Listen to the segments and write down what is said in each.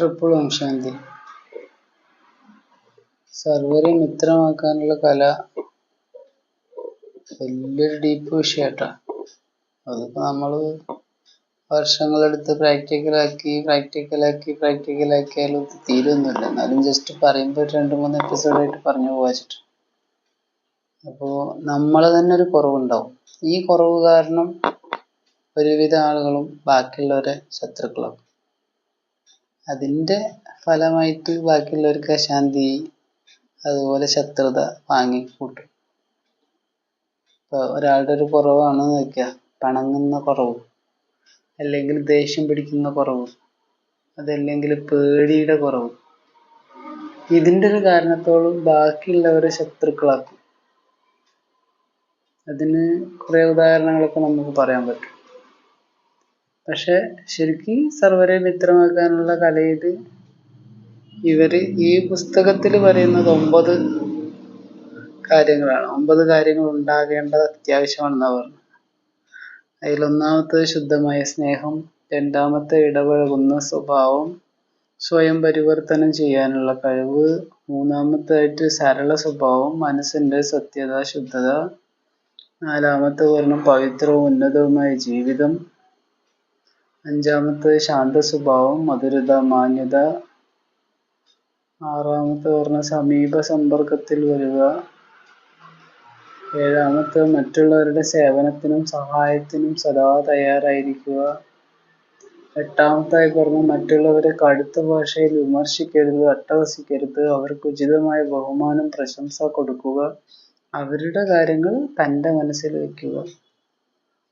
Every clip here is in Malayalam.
ട്രിപ്പിൾ ഓം ശാന്തി സർവരെ മിത്രമാക്കാനുള്ള കല. വലിയൊരു ഡീപ്പ് വിഷയാട്ടാ. അതിപ്പോ നമ്മൾ വർഷങ്ങളെടുത്ത് പ്രാക്ടിക്കലാക്കി പ്രാക്ടിക്കലാക്കി പ്രാക്ടിക്കലാക്കിയാലും ഇത് തീരൊന്നുമില്ല എന്നാലും ജസ്റ്റ് പറയുമ്പോൾ രണ്ട് മൂന്ന് എപ്പിസോഡായിട്ട് പറഞ്ഞു പോവാച്ചിട്ട് അപ്പോൾ നമ്മളെ തന്നെ ഒരു കുറവുണ്ടാവും. ഈ കുറവ് കാരണം ഒരുവിധ ആളുകളും ബാക്കിയുള്ളവരെ ശത്രുക്കളാക്കും. അതിന്റെ ഫലമായിട്ട് ബാക്കിയുള്ളവർക്ക് അശാന്തി അതുപോലെ ശത്രുത വാങ്ങിക്കൂട്ടും. ഇപ്പോൾ ഒരാളുടെ ഒരു കുറവാണെന്ന് വെക്കുക പണങ്ങുന്ന കുറവ് അല്ലെങ്കിൽ ദേഷ്യം പിടിക്കുന്ന കുറവ് അതല്ലെങ്കിൽ പേടിയുടെ കുറവ്. ഇതിന്റെ ഒരു കാരണത്തോളം ബാക്കിയുള്ളവരെ ശത്രുക്കളാക്കും. അതിന് കുറേ ഉദാഹരണങ്ങളൊക്കെ നമുക്ക് പറയാൻ പറ്റും. പക്ഷെ ശരിക്കും സർവരെ മിത്രമാക്കാനുള്ള കലയിൽ ഇവർ ഈ പുസ്തകത്തിൽ പറയുന്നത് ഒമ്പത് കാര്യങ്ങളാണ്. ഒമ്പത് കാര്യങ്ങൾ ഉണ്ടാകേണ്ടത് അത്യാവശ്യമാണെന്നാണ് പറഞ്ഞത്. അതിലൊന്നാമത്തത് ശുദ്ധമായ സ്നേഹം രണ്ടാമത്തെ ഇടപഴകുന്ന സ്വഭാവം സ്വയം പരിവർത്തനം ചെയ്യാനുള്ള കഴിവ് മൂന്നാമത്തായിട്ട് സരള സ്വഭാവം മനസ്സിന്റെ സത്യത ശുദ്ധത നാലാമത്തെ വർണം പവിത്രവും ഉന്നതവുമായ ജീവിതം അഞ്ചാമത്തെ ശാന്ത സ്വഭാവം മധുരത മാന്യത. ആറാമത്തെ പറഞ്ഞ സമീപ സമ്പർക്കത്തിൽ വരിക. ഏഴാമത്തെ മറ്റുള്ളവരുടെ സേവനത്തിനും സഹായത്തിനും സദാ തയ്യാറായിരിക്കുക. എട്ടാമത്തായി പറഞ്ഞു മറ്റുള്ളവരെ കടുത്ത ഭാഷയിൽ വിമർശിക്കരുത് അട്ടഹസിക്കരുത് അവർക്ക് ഉചിതമായ ബഹുമാനം പ്രശംസ കൊടുക്കുക. അവരുടെ കാര്യങ്ങൾ തന്റെ മനസ്സിൽ വയ്ക്കുക.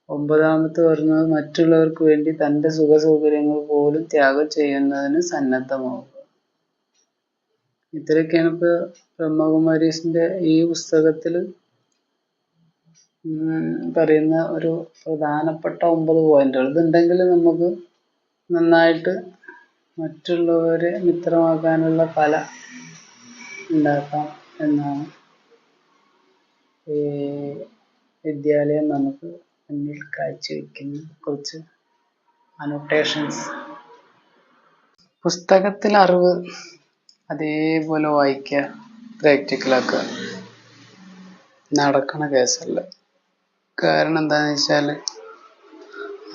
ഒമ്പതാമത്തെ പറഞ്ഞത് മറ്റുള്ളവർക്ക് വേണ്ടി തന്റെ സുഖ സൗകര്യങ്ങൾ പോലും ത്യാഗം ചെയ്യുന്നതിന് സന്നദ്ധമാവുക. ഇത്രയൊക്കെയാണ് ഇപ്പോൾ ബ്രഹ്മകുമാരീസിന്റെ ഈ പുസ്തകത്തിൽ പറയുന്ന ഒരു പ്രധാനപ്പെട്ട ഒമ്പത് പോയിന്റുകൾ. ഇതുണ്ടെങ്കിൽ നമുക്ക് നന്നായിട്ട് മറ്റുള്ളവരെ മിത്രമാക്കാനുള്ള കല ഉണ്ടാക്കാം എന്നാണ് ഈ വിദ്യാലയം നമുക്ക് മുന്നിൽ കാഴ്ചവെക്കുന്ന കുറച്ച് അനോട്ടേഷൻസ് പുസ്തകത്തിൽ അറിവ് അതേപോലെ വായിക്കുക പ്രാക്ടിക്കലാക്കുക നടക്കണ കേസല്ല. കാരണം എന്താണെന്ന് വെച്ചാൽ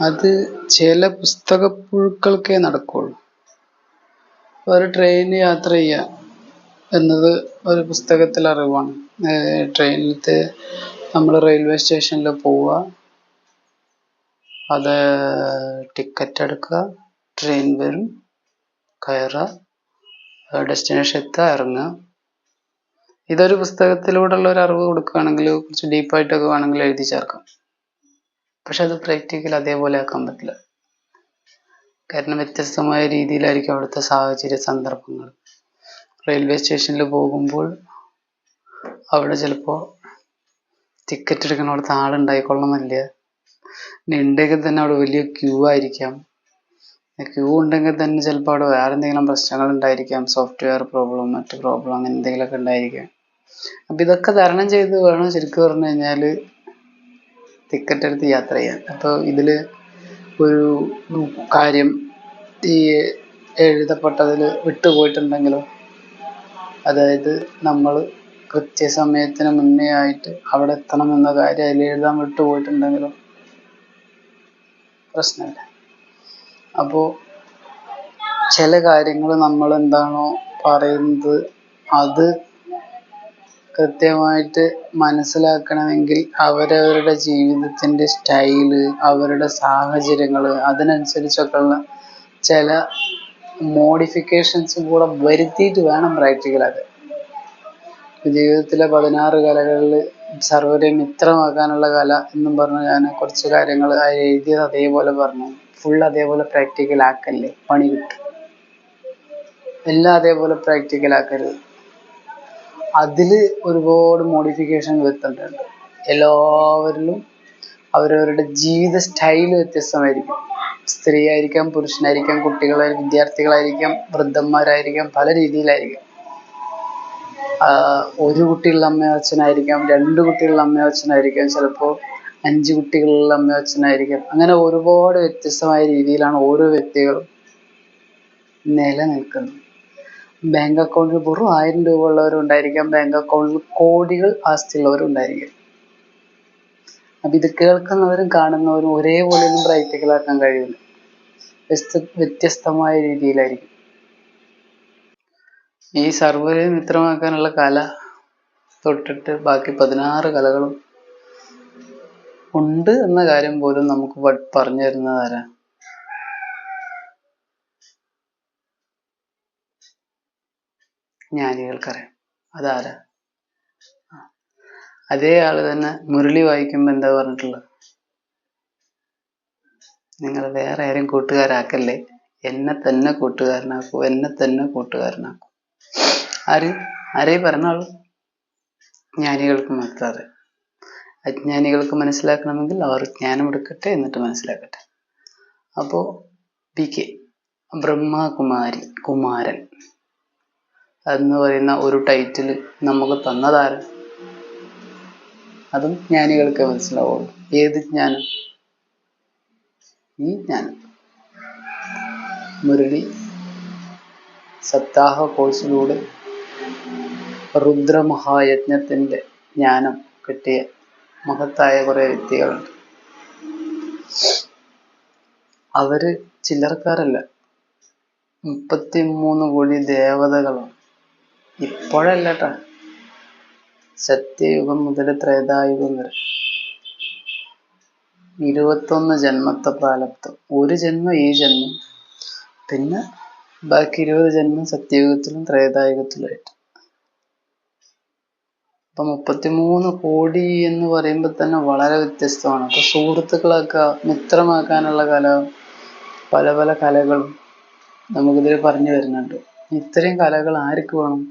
അത് ചില പുസ്തക പുസ്തകപ്പുഴുക്കൾക്കേ നടക്കുള്ളൂ. ഒരു ട്രെയിൻ യാത്ര ചെയ്യുക എന്നത് ഒരു പുസ്തകത്തിലെ അറിവാണ്. ട്രെയിനിലത്തെ നമ്മൾ റെയിൽവേ സ്റ്റേഷനിൽ പോവുക അത് ടിക്കറ്റ് എടുക്കുക ട്രെയിൻ വരും കയറുക ഡെസ്റ്റിനേഷൻ എത്തുക ഇറങ്ങുക. ഇതൊരു പുസ്തകത്തിലൂടെയുള്ള ഒരു അറിവ് കൊടുക്കുകയാണെങ്കിൽ കുറച്ച് ഡീപ്പായിട്ടൊക്കെ വേണമെങ്കിൽ എഴുതി ചേർക്കാം. പക്ഷെ അത് പ്രാക്ടിക്കൽ അതേപോലെ ആക്കാൻ പറ്റില്ല. കാരണം വ്യത്യസ്തമായ രീതിയിലായിരിക്കും അവിടുത്തെ സാഹചര്യ സന്ദർഭങ്ങൾ. റെയിൽവേ സ്റ്റേഷനിൽ പോകുമ്പോൾ അവിടെ ചിലപ്പോൾ ടിക്കറ്റ് എടുക്കണവിടുത്തെ ആളുണ്ടായിക്കൊള്ളണമെന്നില്ല ഇനി ഉണ്ടെങ്കിൽ തന്നെ അവിടെ വലിയ ക്യൂ ആയിരിക്കാം. ക്യൂ ഉണ്ടെങ്കിൽ തന്നെ ചിലപ്പോൾ അവിടെ വേറെ എന്തെങ്കിലും പ്രശ്നങ്ങൾ ഉണ്ടായിരിക്കാം. സോഫ്റ്റ്വെയർ പ്രോബ്ലം മറ്റ് പ്രോബ്ലം അങ്ങനെ എന്തെങ്കിലുമൊക്കെ ഉണ്ടായിരിക്കാം. അപ്പം ഇതൊക്കെ തരണം ചെയ്ത് വേണം ശരിക്കും പറഞ്ഞു കഴിഞ്ഞാൽ ടിക്കറ്റ് എടുത്ത് യാത്ര ചെയ്യാൻ. അപ്പോൾ ഇതിൽ ഒരു കാര്യം ഈ എഴുതപ്പെട്ടതിൽ വിട്ടുപോയിട്ടുണ്ടെങ്കിലോ അതായത് നമ്മൾ കൃത്യസമയത്തിന് മുന്നേ ആയിട്ട് അവിടെ എത്തണം എന്ന കാര്യം അതിൽ എഴുതാൻ വിട്ടുപോയിട്ടുണ്ടെങ്കിലോ പ്രശ്നമില്ല. അപ്പോൾ ചില കാര്യങ്ങൾ നമ്മൾ എന്താണോ പറയുന്നത് അത് കൃത്യമായിട്ട് മനസ്സിലാക്കണമെങ്കിൽ അവരവരുടെ ജീവിതത്തിന്റെ സ്റ്റൈൽ അവരുടെ സാഹചര്യങ്ങൾ അതിനനുസരിച്ചൊക്കെയുള്ള ചില മോഡിഫിക്കേഷൻസും കൂടെ വരുത്തിയിട്ട് വേണം പ്രാക്ടിക്കലാക്കാൻ ജീവിതത്തിലെ പതിനാറ് കലകളിൽ സർവരെ മിത്രമാക്കാനുള്ള കല എന്നും പറഞ്ഞ് ഞാൻ കുറച്ച് കാര്യങ്ങൾ എഴുതിയത് അതേപോലെ പറഞ്ഞു. ഫുൾ അതേപോലെ പ്രാക്ടിക്കൽ ആക്കല്ലേ പണി കിട്ടും. എല്ലാം അതേപോലെ പ്രാക്ടിക്കൽ ആക്കരുത് അതിൽ ഒരുപാട് മോഡിഫിക്കേഷൻ വരുത്തേണ്ടതുണ്ട് എല്ലാവരിലും അവരവരുടെ ജീവിത സ്റ്റൈൽ വ്യത്യസ്തമായിരിക്കും. സ്ത്രീ ആയിരിക്കാം പുരുഷനായിരിക്കാം കുട്ടികളായിരിക്കും വിദ്യാർത്ഥികളായിരിക്കാം വൃദ്ധന്മാരായിരിക്കാം പല രീതിയിലായിരിക്കാം. ഒരു കുട്ടികളുടെ അമ്മയോ അച്ഛനായിരിക്കാം രണ്ട് കുട്ടികളുടെ അമ്മയോ അച്ഛനായിരിക്കാം ചിലപ്പോൾ അഞ്ച് കുട്ടികളുള്ള അമ്മയോ അച്ഛനായിരിക്കാം. അങ്ങനെ ഒരുപാട് വ്യത്യസ്തമായ രീതിയിലാണ് ഓരോ വ്യക്തികളും നിലനിൽക്കുന്നത്. ബാങ്ക് അക്കൗണ്ടിൽ വെറും ആയിരം രൂപ ഉള്ളവരുണ്ടായിരിക്കാം ബാങ്ക് അക്കൗണ്ടിൽ കോടികൾ ആസ്തി ഉള്ളവരുണ്ടായിരിക്കും. അപ്പം ഇത് കേൾക്കുന്നവരും കാണുന്നവരും ഒരേപോലെ ഒന്നും പ്രാക്ടിക്കലാക്കാൻ കഴിയില്ല വ്യത്യസ്ത വ്യത്യസ്തമായ രീതിയിലായിരിക്കും. ഈ സർവരെ മിത്രമാക്കാനുള്ള കല തൊട്ടിട്ട് ബാക്കി പതിനാറ് കലകളും ഉണ്ട് എന്ന കാര്യം പോലും നമുക്ക് പറഞ്ഞു തരുന്നത് ആരാ? ജ്ഞാനികൾക്കറിയാം. അതാരാ? അതേ ആൾ തന്നെ മുരളി വായിക്കുമ്പോ എന്താ പറഞ്ഞിട്ടുള്ളത് നിങ്ങൾ വേറെ ആരും കൂട്ടുകാരാക്കല്ലേ? എന്നെ തന്നെ കൂട്ടുകാരനാക്കൂ എന്നെ തന്നെ കൂട്ടുകാരനാക്കൂ. ആര്? ആരെ പറഞ്ഞോളൂ ജ്ഞാനികൾക്ക് മാത്രം അജ്ഞാനികൾക്ക് മനസ്സിലാക്കണമെങ്കിൽ അവർ ജ്ഞാനമെടുക്കട്ടെ എന്നിട്ട് മനസ്സിലാക്കട്ടെ. അപ്പോൾ പി കെ ബ്രഹ്മകുമാരി കുമാരൻ എന്ന് പറയുന്ന ഒരു ടൈറ്റിൽ നമുക്ക് തന്നതാരൻ അതും ജ്ഞാനികൾക്ക് മനസ്സിലാവുള്ളൂ. ഏത് ജ്ഞാനം? ഈ ജ്ഞാനം. മുരളി സപ്താഹ കോഴ്സിലൂടെ രുദ്രമഹായജ്ഞത്തിന്റെ ജ്ഞാനം കിട്ടിയ മഹത്തായ കുറെ വ്യക്തികളുണ്ട്. അവർ ചില്ലറക്കാരല്ല. മുപ്പത്തി മൂന്ന് കോടി ദേവതകളാണ്. ഇപ്പോഴല്ല ട്ടാ. സത്യയുഗം മുതൽ ത്രേതായുഗം വരെ. ഇരുപത്തൊന്ന് ജന്മത്തെ പ്രാലബ്ധം. ഒരു ജന്മം ഈ ജന്മം. പിന്നെ ബാക്കി ഇരുപത് ജന്മം സത്യയുഗത്തിലും ത്രേതായുഗത്തിലുമായിട്ട്. അപ്പൊ മുപ്പത്തിമൂന്ന് കോടി എന്ന് പറയുമ്പോൾ തന്നെ വളരെ വ്യത്യസ്തമാണ്. അപ്പൊ സുഹൃത്തുക്കളൊക്കെ മിത്രമാക്കാനുള്ള കല പല പല കലകളും നമുക്കിതിൽ പറഞ്ഞു വരുന്നുണ്ട്. ഇത്രയും കലകൾ ആർക്ക് വേണം?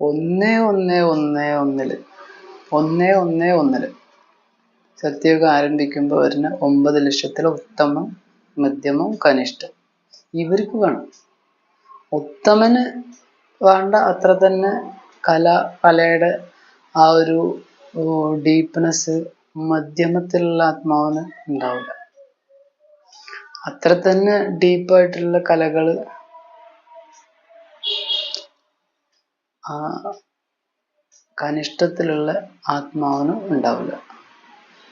ഒന്നേ ഒന്നേ ഒന്നേ ഒന്നിൽ. ഒന്നേ ഒന്നേ ഒന്നിൽ. സത്യയുഗം ആരംഭിക്കുമ്പോൾ വരുന്ന ഒമ്പത് ലക്ഷത്തിലെ ഉത്തമം മധ്യമം കനിഷ്ഠം. ഇവർക്ക് വേണം. ഉത്തമന് വേണ്ട അത്ര തന്നെ കല കലയുടെ ആ ഒരു ഡീപ്നെസ് മധ്യമത്തിലുള്ള ആത്മാവിന് ഉണ്ടാവില്ല. അത്ര തന്നെ ഡീപ്പായിട്ടുള്ള കലകൾ ആ കനിഷ്ഠത്തിലുള്ള ആത്മാവിനും ഉണ്ടാവില്ല.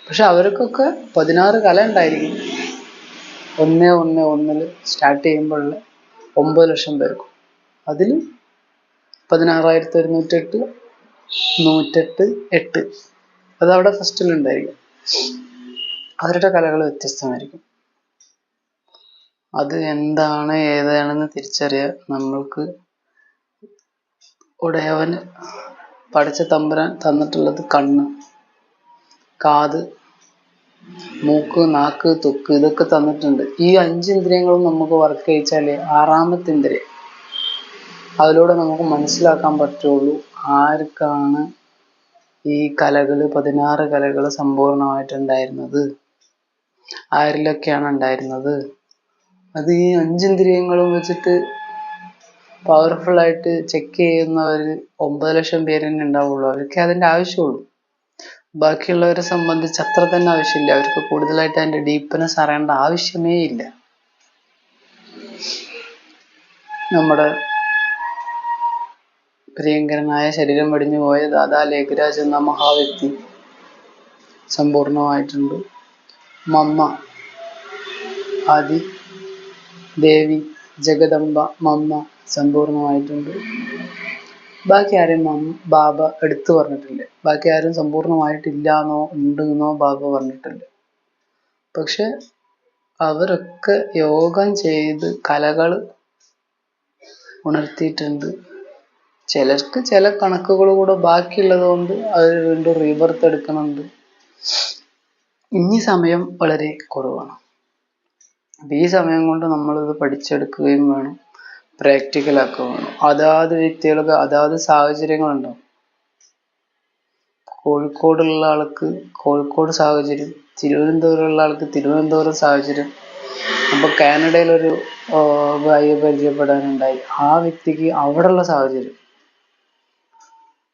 പക്ഷെ അവർക്കൊക്കെ പതിനാറ് കല ഉണ്ടായിരിക്കും. ഒന്ന് ഒന്ന് ഒന്നിൽ സ്റ്റാർട്ട് ചെയ്യുമ്പോഴുള്ള ഒമ്പത് ലക്ഷം പേർക്കും. അതിൽ പതിനാറായിരത്തി ഒരുന്നൂറ്റെട്ട് നൂറ്റെട്ട് എട്ട്. അതവിടെ ഫസ്റ്റിലുണ്ടായിരിക്കും അവരുടെ കലകൾ വ്യത്യസ്തമായിരിക്കും. അത് എന്താണ് ഏതാണെന്ന് തിരിച്ചറിയാൻ നമ്മൾക്ക് ഉടയവന് പഠിച്ച തമ്പുരാൻ തന്നിട്ടുള്ളത് കണ്ണ് കാത് മൂക്ക് നാക്ക് തൊക്ക് ഇതൊക്കെ തന്നിട്ടുണ്ട്. ഈ അഞ്ച് ഇന്ദ്രിയങ്ങളും നമുക്ക് വർക്ക് ചെയ്യിച്ചാലേ ആറാമത്തെ ഇന്ദ്രിയം. അതിലൂടെ നമുക്ക് മനസ്സിലാക്കാൻ പറ്റുള്ളൂ ആർക്കാണ് ഈ കലകൾ പതിനാറ് കലകൾ സമ്പൂർണമായിട്ടുണ്ടായിരുന്നത്. ആരിലൊക്കെയാണ് ഉണ്ടായിരുന്നത്? അത് ഈ അഞ്ചിന്ദ്രിയങ്ങളും വെച്ചിട്ട് പവർഫുൾ ആയിട്ട് ചെക്ക് ചെയ്യുന്നവർ ഒമ്പത് ലക്ഷം പേര് തന്നെ ഉണ്ടാവുള്ളൂ. അവർക്ക് അതിന്റെ ആവശ്യമുള്ളൂ. ബാക്കിയുള്ളവരെ സംബന്ധിച്ച് അത്ര തന്നെ ആവശ്യമില്ല. അവർക്ക് കൂടുതലായിട്ട് അതിന്റെ ഡീപ്നെസ് അറിയേണ്ട ആവശ്യമേ ഇല്ല. നമ്മുടെ പ്രിയങ്കരനായ ശരീരം വെടിഞ്ഞു പോയ ദാദാ ലേഖരാജ് എന്ന മഹാവ്യക്തി സമ്പൂർണമായിട്ടുണ്ട്. മമ്മ ആദി ദേവി ജഗദംബ മമ്മ സമ്പൂർണമായിട്ടുണ്ട്. ബാക്കി ആരെയും ബാബ എടുത്തു പറഞ്ഞിട്ടില്ല? ബാക്കി ആരും സമ്പൂർണമായിട്ടില്ലാന്നോ ഉണ്ട് എന്നോ ബാബ പറഞ്ഞിട്ടില്ല? പക്ഷെ അവരൊക്കെ യോഗം ചെയ്ത് കലകൾ ഉണർത്തിയിട്ടുണ്ട്. ചിലർക്ക് ചില കണക്കുകൾ കൂടെ ബാക്കിയുള്ളത് കൊണ്ട് അവർ വീണ്ടും റീബർത്ത് എടുക്കുന്നുണ്ട്. ഇനി സമയം വളരെ കുറവാണ്. അപ്പൊ ഈ സമയം കൊണ്ട് നമ്മളിത് പഠിച്ചെടുക്കുകയും വേണം. പ്രാക്ടിക്കൽ ആക്കുകയാണ് അതാത് വ്യക്തികൾക്ക് അതാത് സാഹചര്യങ്ങളുണ്ടാവും കോഴിക്കോടുള്ള ആൾക്ക് കോഴിക്കോട് സാഹചര്യം തിരുവനന്തപുരമുള്ള ആൾക്ക് തിരുവനന്തപുരം സാഹചര്യം അപ്പൊ കാനഡയിലൊരു ഭാര്യയെ പരിചയപ്പെടാനുണ്ടായി. ആ വ്യക്തിക്ക് അവിടെയുള്ള സാഹചര്യം.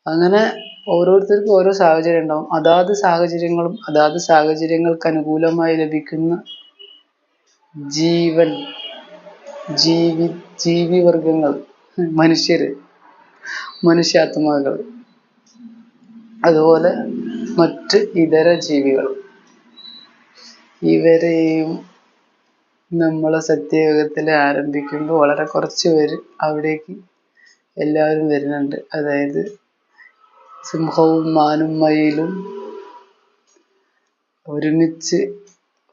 അങ്ങനെ ഓരോരുത്തർക്കും ഓരോ സാഹചര്യം ഉണ്ടാവും. അതാത് സാഹചര്യങ്ങളും അതാത് സാഹചര്യങ്ങൾക്ക് അനുകൂലമായി ലഭിക്കുന്ന ജീവൻ ജീവി ജീവിവർഗങ്ങൾ മനുഷ്യര് മനുഷ്യാത്മാകൾ അതുപോലെ മറ്റ് ഇതര ജീവികൾ. ഇവരെയും നമ്മളെ സത്യയോഗത്തിൽ ആരംഭിക്കുമ്പോൾ വളരെ കുറച്ച് പേര് അവിടേക്ക് എല്ലാവരും വരുന്നുണ്ട്. അതായത് സിംഹവും മാനും മയിലും ഒരുമിച്ച്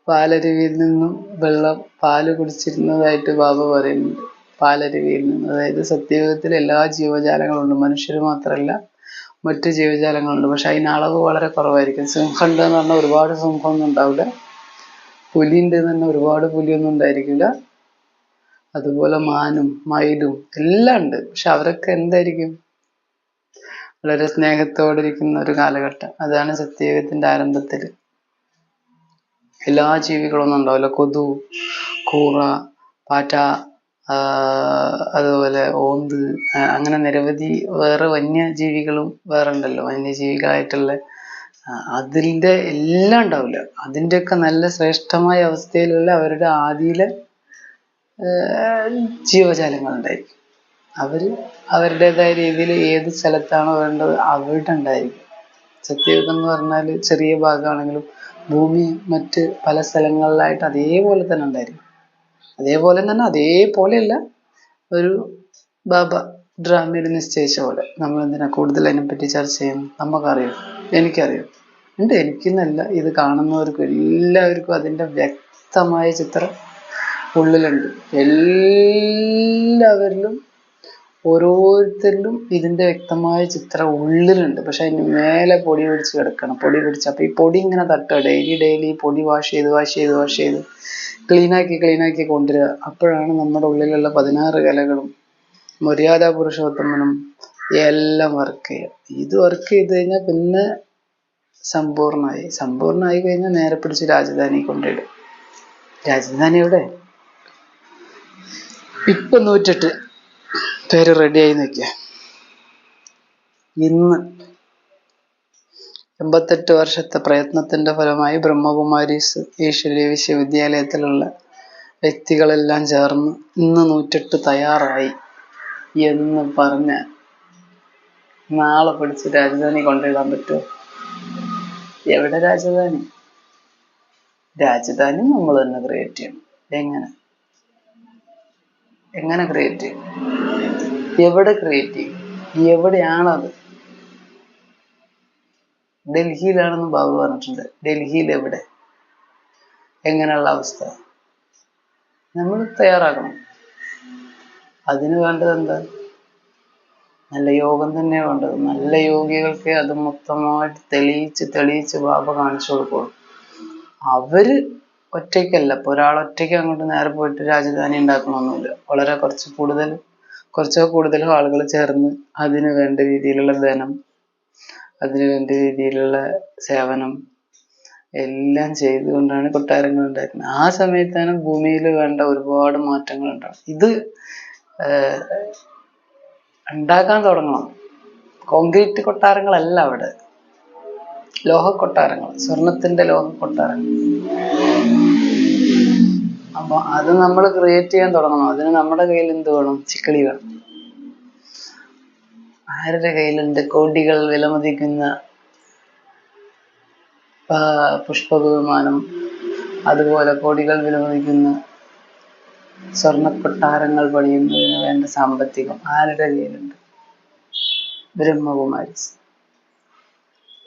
പാലരുവിയിൽ നിന്നും വെള്ളം പാൽ കുടിച്ചിരുന്നതായിട്ട് ബാബ പറയുന്നുണ്ട്. പാലരുവിയിൽ നിന്ന്. അതായത് സത്യയുഗത്തിൽ എല്ലാ ജീവജാലങ്ങളുണ്ട്. മനുഷ്യർ മാത്രമല്ല മറ്റു ജീവജാലങ്ങളുണ്ട്. പക്ഷെ അതിന് അളവ് വളരെ കുറവായിരിക്കും. സിംഹണ്ട് എന്ന് പറഞ്ഞാൽ ഒരുപാട് സിംഹമൊന്നും ഉണ്ടാവില്ല. പുലിന്റെ തന്നെ ഒരുപാട് പുലിയൊന്നും ഉണ്ടായിരിക്കില്ല. അതുപോലെ മാനും മയിലും എല്ലാം ഉണ്ട്. പക്ഷെ അവരൊക്കെ എന്തായിരിക്കും? വളരെ സ്നേഹത്തോടെ ഇരിക്കുന്ന ഒരു കാലഘട്ടം. അതാണ് സത്യയുഗത്തിന്റെ ആരംഭത്തിൽ. എല്ലാ ജീവികളൊന്നും ഉണ്ടാവില്ല. കൊതു കൂറ പാറ്റ അതുപോലെ ഓന്ത് അങ്ങനെ നിരവധി വേറെ വന്യജീവികളും വേറെ ഉണ്ടല്ലോ. വന്യജീവികളായിട്ടുള്ള അതിന്റെ എല്ലാം ഉണ്ടാവില്ല. അതിന്റെയൊക്കെ നല്ല ശ്രേഷ്ഠമായ അവസ്ഥയിലുള്ള അവരുടെ ആദിയിലെ ഉണ്ടായിരിക്കും അവർ അവരുടേതായ രീതിയിൽ ഏത് സ്ഥലത്താണോ വേണ്ടത് അവിടെ ഉണ്ടായിരിക്കും. സത്യയുഗം എന്ന് പറഞ്ഞാൽ ചെറിയ ഭാഗമാണെങ്കിലും ഭൂമി മറ്റ് പല സ്ഥലങ്ങളിലായിട്ട് അതേപോലെ തന്നെ ഉണ്ടായിരിക്കും അതേപോലെ തന്നെ അതേപോലെയല്ല ഒരു ബാബ ഡ്രാമയിൽ നിശ്ചയിച്ച പോലെ. നമ്മൾ എന്തിനാ കൂടുതൽ അതിനെപ്പറ്റി ചർച്ച ചെയ്യുന്നു? നമുക്കറിയാം എനിക്കറിയാം. ഉണ്ട് എനിക്കെന്നല്ല. ഇത് കാണുന്നവർക്കും എല്ലാവർക്കും അതിന്റെ വ്യക്തമായ ചിത്രം ഉള്ളിലുണ്ട്. എല്ലാവരിലും ഓരോരുത്തരിലും ഇതിന്റെ വ്യക്തമായ ചിത്രം ഉള്ളിലുണ്ട്. പക്ഷെ അതിന് മേലെ പൊടി പിടിച്ച് കിടക്കണം. പൊടി പിടിച്ച് അപ്പോൾ ഈ പൊടി ഇങ്ങനെ തട്ടുക. ഡെയിലി ഡെയിലി പൊടി വാഷ് ചെയ്ത് വാഷ് ചെയ്ത് വാഷ് ചെയ്ത് ക്ലീനാക്കി ക്ലീനാക്കി കൊണ്ടുവരിക. അപ്പോഴാണ് നമ്മുടെ ഉള്ളിലുള്ള പതിനാറ് കലകളും മര്യാദ പുരുഷോത്തമനും എല്ലാം വർക്ക് ചെയ്യുക. ഇത് വർക്ക് ചെയ്ത് കഴിഞ്ഞാൽ പിന്നെ സമ്പൂർണമായി. സമ്പൂർണമായി കഴിഞ്ഞാൽ നേരെ പിടിച്ച് രാജധാനി കൊണ്ടിടും രാജധാനി എവിടെ? ഇപ്പൊ നൂറ്റെട്ട്. പേര് റെഡിയായി നിൽക്കുക ഇന്ന് എൺപത്തെട്ട് വർഷത്തെ പ്രയത്നത്തിന്റെ ഫലമായി ബ്രഹ്മകുമാരീസ് ഈശ്വരീയ വിശ്വവിദ്യാലയത്തിലുള്ള വ്യക്തികളെല്ലാം ചേർന്ന് ഇന്ന് നൂറ്റെട്ട് തയ്യാറായി എന്ന് പറഞ്ഞ നാളെ പിടിച്ച് രാജധാനി കൊണ്ടിടാൻ പറ്റുമോ? എവിടെ രാജധാനി? രാജധാനി നമ്മൾ തന്നെ ക്രിയേറ്റ് ചെയ്യണം. എങ്ങനെ? എങ്ങനെ ക്രിയേറ്റ് ചെയ്യും എവിടെ ക്രിയേറ്റ് ചെയ്യും? എവിടെയാണത്? ഡൽഹിയിലാണെന്ന് ബാബു പറഞ്ഞിട്ടുണ്ട്. ഡൽഹിയിൽ എവിടെ? എങ്ങനെയുള്ള അവസ്ഥ? നമ്മൾ തയ്യാറാക്കണം. അതിന് വേണ്ടത് എന്താ? നല്ല യോഗം തന്നെ വേണ്ടത്. നല്ല യോഗികൾക്ക് അത് മൊത്തമായിട്ട് തെളിയിച്ച് തെളിയിച്ച് ബാബ കാണിച്ചു കൊടുക്കുള്ളൂ അവർ ഒറ്റയ്ക്കല്ല. ഇപ്പൊ ഒരാൾ ഒറ്റയ്ക്ക് അങ്ങോട്ട് നേരെ പോയിട്ട് രാജധാനി ഉണ്ടാക്കണമെന്നില്ല വളരെ കുറച്ച് കൂടുതൽ കുറച്ചോ കൂടുതലോ ആളുകൾ ചേർന്ന് അതിന് വേണ്ട രീതിയിലുള്ള ധനം അതിന് വേണ്ട രീതിയിലുള്ള സേവനം എല്ലാം ചെയ്തുകൊണ്ടാണ് കൊട്ടാരങ്ങൾ ഉണ്ടായിരുന്നത്. ആ സമയത്താണ് ഭൂമിയിൽ വേണ്ട ഒരുപാട് മാറ്റങ്ങൾ ഉണ്ടാവും ഇത് ഉണ്ടാക്കാൻ തുടങ്ങണം. കോൺക്രീറ്റ് കൊട്ടാരങ്ങളല്ല അവിടെ. ലോഹ കൊട്ടാരങ്ങൾ സ്വർണത്തിന്റെ ലോഹ കൊട്ടാരങ്ങൾ അപ്പൊ അത് നമ്മൾ ക്രിയേറ്റ് ചെയ്യാൻ തുടങ്ങണം. അതിന് നമ്മുടെ കയ്യിൽ എന്ത് വേണം? ചിക്കളി വേണം. ആരുടെ കയ്യിലുണ്ട്? കോടികൾ വിലമതിക്കുന്ന പുഷ്പ വിമാനം അതുപോലെ കോടികൾ വിലമതിക്കുന്ന സ്വർണ കൊട്ടാരങ്ങൾ പണിയുന്നതിന് വേണ്ട സാമ്പത്തികം ആരുടെ കയ്യിലുണ്ട്? ബ്രഹ്മകുമാരീസ്.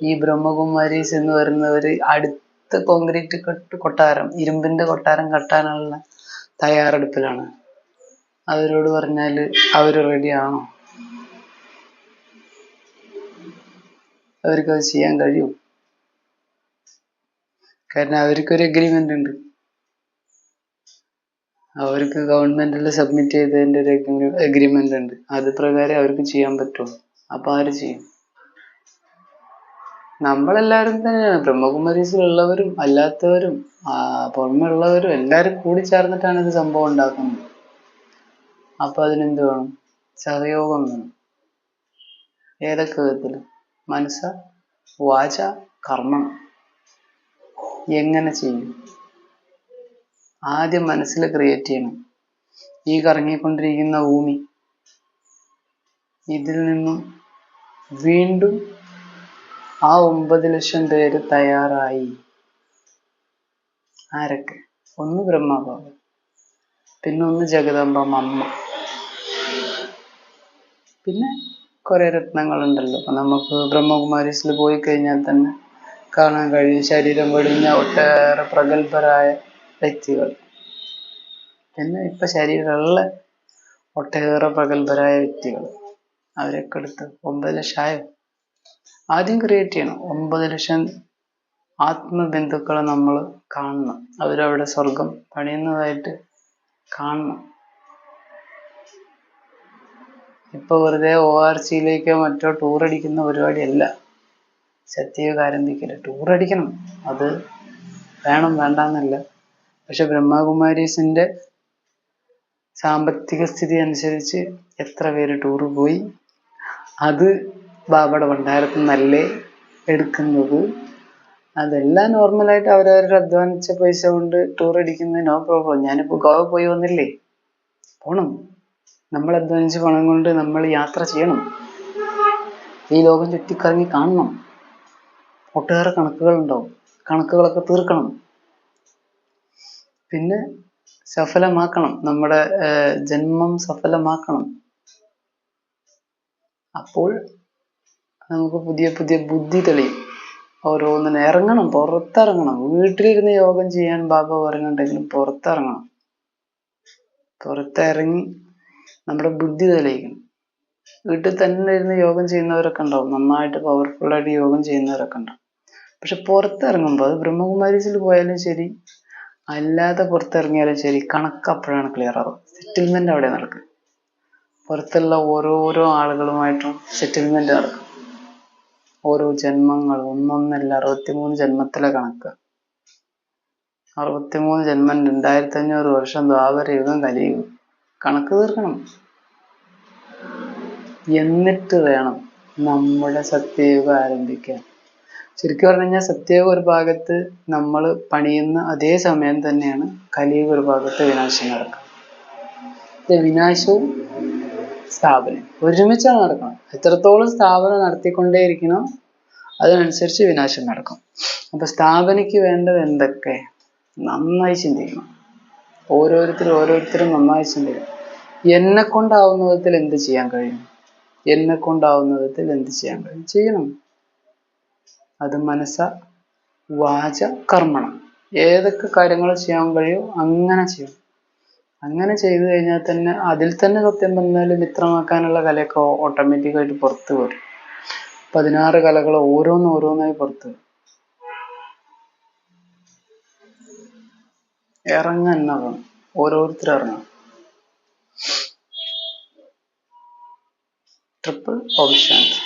ഈ ബ്രഹ്മകുമാരീസ് എന്ന് പറയുന്നവര് അടുത്ത കോൺക്രീറ്റ് കെട്ട് കൊട്ടാരം ഇരുമ്പിന്റെ കൊട്ടാരം കെട്ടാനുള്ള തയ്യാറെടുപ്പിലാണ്. അവരോട് പറഞ്ഞാൽ അവർ റെഡിയാണോ അവർക്ക് അത് ചെയ്യാൻ കഴിയും. കാരണം അവർക്കൊരു എഗ്രിമെന്റ് ഉണ്ട്. അവർക്ക് ഗവൺമെന്റിൽ സബ്മിറ്റ് ചെയ്തതിന്റെ ഒരു എഗ്രിമെന്റ് ഉണ്ട്. അത് പ്രകാരം അവർക്ക് ചെയ്യാൻ പറ്റുള്ളൂ അപ്പൊ ആര് ചെയ്യും? നമ്മളെല്ലാവരും തന്നെയാണ് ബ്രഹ്മകുമാരീസിലുള്ളവരും അല്ലാത്തവരും പുറമെയുള്ളവരും എല്ലാവരും കൂടി ചേർന്നിട്ടാണ് ഇത് സംഭവം ഉണ്ടാക്കുന്നത്. അപ്പൊ അതിനെന്ത് വേണം? സഹയോഗം വേണം. ഏതൊക്കെ വിധത്തിൽ? മനസ്സ വാച കർമ്മം. എങ്ങനെ ചെയ്യും? ആദ്യം മനസ്സിൽ ക്രിയേറ്റ് ചെയ്യണം. ഈ കറങ്ങിക്കൊണ്ടിരിക്കുന്ന ഭൂമി ഇതിൽ നിന്നും വീണ്ടും ആ ഒമ്പത് ലക്ഷം പേര് തയ്യാറായി. ആരൊക്കെ? ഒന്ന് ബ്രഹ്മബാബു പിന്നെ ഒന്ന് ജഗദാംബ അമ്മ പിന്നെ കുറെ രത്നങ്ങളുണ്ടല്ലോ. അപ്പൊ നമുക്ക് ബ്രഹ്മകുമാരീസിൽ പോയി കഴിഞ്ഞാൽ തന്നെ കാണാൻ കഴിയും. ശരീരം വെടിഞ്ഞ ഒട്ടേറെ പ്രഗത്ഭരായ വ്യക്തികൾ. പിന്നെ ഇപ്പൊ ശരീരമുള്ള ഒട്ടേറെ പ്രഗത്ഭരായ വ്യക്തികൾ. അവരൊക്കെ എടുത്ത് ഒമ്പത് ലക്ഷം ആയോ ആദ്യം ക്രിയേറ്റ് ചെയ്യണം. ഒമ്പത് ലക്ഷം ആത്മബന്ധുക്കളെ നമ്മൾ കാണണം. അവരവിടെ സ്വർഗം പണിയുന്നതായിട്ട് കാണണം. ഇപ്പൊ വെറുതെ ഒ ആർ സിയിലേക്കോ മറ്റോ ടൂർ അടിക്കുന്ന പരിപാടിയല്ല. സത്യയോഗ ആരംഭിക്കൽ. ടൂർ അടിക്കണം. അത് വേണം വേണ്ടെന്നല്ല. പക്ഷെ ബ്രഹ്മകുമാരീസിന്റെ സാമ്പത്തിക സ്ഥിതി അനുസരിച്ച് എത്ര പേര് ടൂർ പോയി? അത് ബാബയുടെ ഭണ്ഡാരത്തിൽ നിന്നല്ലേ എടുക്കുന്നത്? അതെല്ലാം നോർമലായിട്ട് അവരവരുടെ അധ്വാനിച്ച പൈസ കൊണ്ട് ടൂർ അടിക്കുന്നത് നോ പ്രോബ്ലം ഞാനിപ്പോ ഗോവ പോയി വന്നില്ലേ? പോണം. നമ്മൾ അധ്വാനിച്ച പണം കൊണ്ട് നമ്മൾ യാത്ര ചെയ്യണം. ഈ ലോകം ചുറ്റിക്കറങ്ങി കാണണം. ഒട്ടേറെ കണക്കുകൾ ഉണ്ടാവും കണക്കുകളൊക്കെ തീർക്കണം. പിന്നെ സഫലമാക്കണം. നമ്മുടെ ജന്മം സഫലമാക്കണം. അപ്പോൾ നമുക്ക് പുതിയ പുതിയ ബുദ്ധി തെളിയും. ഓരോന്നിനും ഇറങ്ങണം പുറത്തിറങ്ങണം. വീട്ടിലിരുന്ന് യോഗം ചെയ്യാൻ ബാബ പറയുന്നുണ്ടെങ്കിലും പുറത്തിറങ്ങണം. പുറത്തിറങ്ങി നമ്മുടെ ബുദ്ധി തെളിയിക്കണം. വീട്ടിൽ തന്നെ ഇരുന്ന് യോഗം ചെയ്യുന്നവരൊക്കെ ഉണ്ടാവും. നന്നായിട്ട് പവർഫുൾ ആയിട്ട് യോഗം ചെയ്യുന്നവരൊക്കെ ഉണ്ടാവും. പക്ഷെ പുറത്തിറങ്ങുമ്പോൾ അത് ബ്രഹ്മകുമാരീസിൽ പോയാലും ശരി അല്ലാതെ പുറത്തിറങ്ങിയാലും ശരി കണക്ക് അപ്പോഴാണ് ക്ലിയർ ആവുക. സെറ്റിൽമെന്റ് അവിടെ നടക്കും പുറത്തുള്ള ഓരോരോ ആളുകളുമായിട്ടും സെറ്റിൽമെന്റ് നടക്കും. ഓരോ ജന്മങ്ങൾ ഒന്നൊന്നല്ല അറുപത്തിമൂന്ന് ജന്മത്തിലെ കണക്ക്. അറുപത്തിമൂന്ന് ജന്മം രണ്ടായിരത്തി അഞ്ഞൂറ് വർഷം ദ്വാപര യുഗം കലിയുഗം. കണക്ക് തീർക്കണം. എന്നിട്ട് വേണം നമ്മുടെ സത്യയുഗം ആരംഭിക്കാൻ. ശരിക്കും പറഞ്ഞു കഴിഞ്ഞാൽ സത്യയുഗം ഒരു ഭാഗത്ത് നമ്മൾ പണിയുന്ന അതേ സമയം തന്നെയാണ് കലിയുഗ ഒരു ഭാഗത്ത് വിനാശം നടക്കുക. ഇത് വിനാശവും സ്ഥാപനം. ഒരുമിച്ചാണ് നടക്കണം. എത്രത്തോളം സ്ഥാപനം നടത്തിക്കൊണ്ടേയിരിക്കണം അതിനനുസരിച്ച് വിനാശം നടക്കും. അപ്പൊ സ്ഥാപനയ്ക്ക് വേണ്ടത് എന്തൊക്കെ? നന്നായി ചിന്തിക്കണം. ഓരോരുത്തരും ഓരോരുത്തരും നന്നായി ചിന്തിക്കണം. എന്നെ കൊണ്ടാവുന്ന വിധത്തിൽ എന്ത് ചെയ്യാൻ കഴിയും? എന്നെ കൊണ്ടാവുന്ന വിധത്തിൽ എന്ത് ചെയ്യാൻ കഴിയും? ചെയ്യണം. അത് മനസ്സ വാച കർമ്മണം. ഏതൊക്കെ കാര്യങ്ങൾ ചെയ്യാൻ കഴിയും അങ്ങനെ ചെയ്യണം. അങ്ങനെ ചെയ്തു കഴിഞ്ഞാൽ തന്നെ അതിൽ തന്നെ സത്യം പറഞ്ഞാൽ മിത്രമാക്കാനുള്ള കലയൊക്കെ ഓട്ടോമാറ്റിക്കായിട്ട് പുറത്തു വരും. പതിനാറ് കലകൾ ഓരോന്ന് ഓരോന്നായി പുറത്തു വരും. ഇറങ്ങാൻ എന്നാ ഓരോരുത്തർ ഓരോരുത്തരും ഇറങ്ങണം ട്രിപ്പിൾ ഓം ശാന്തി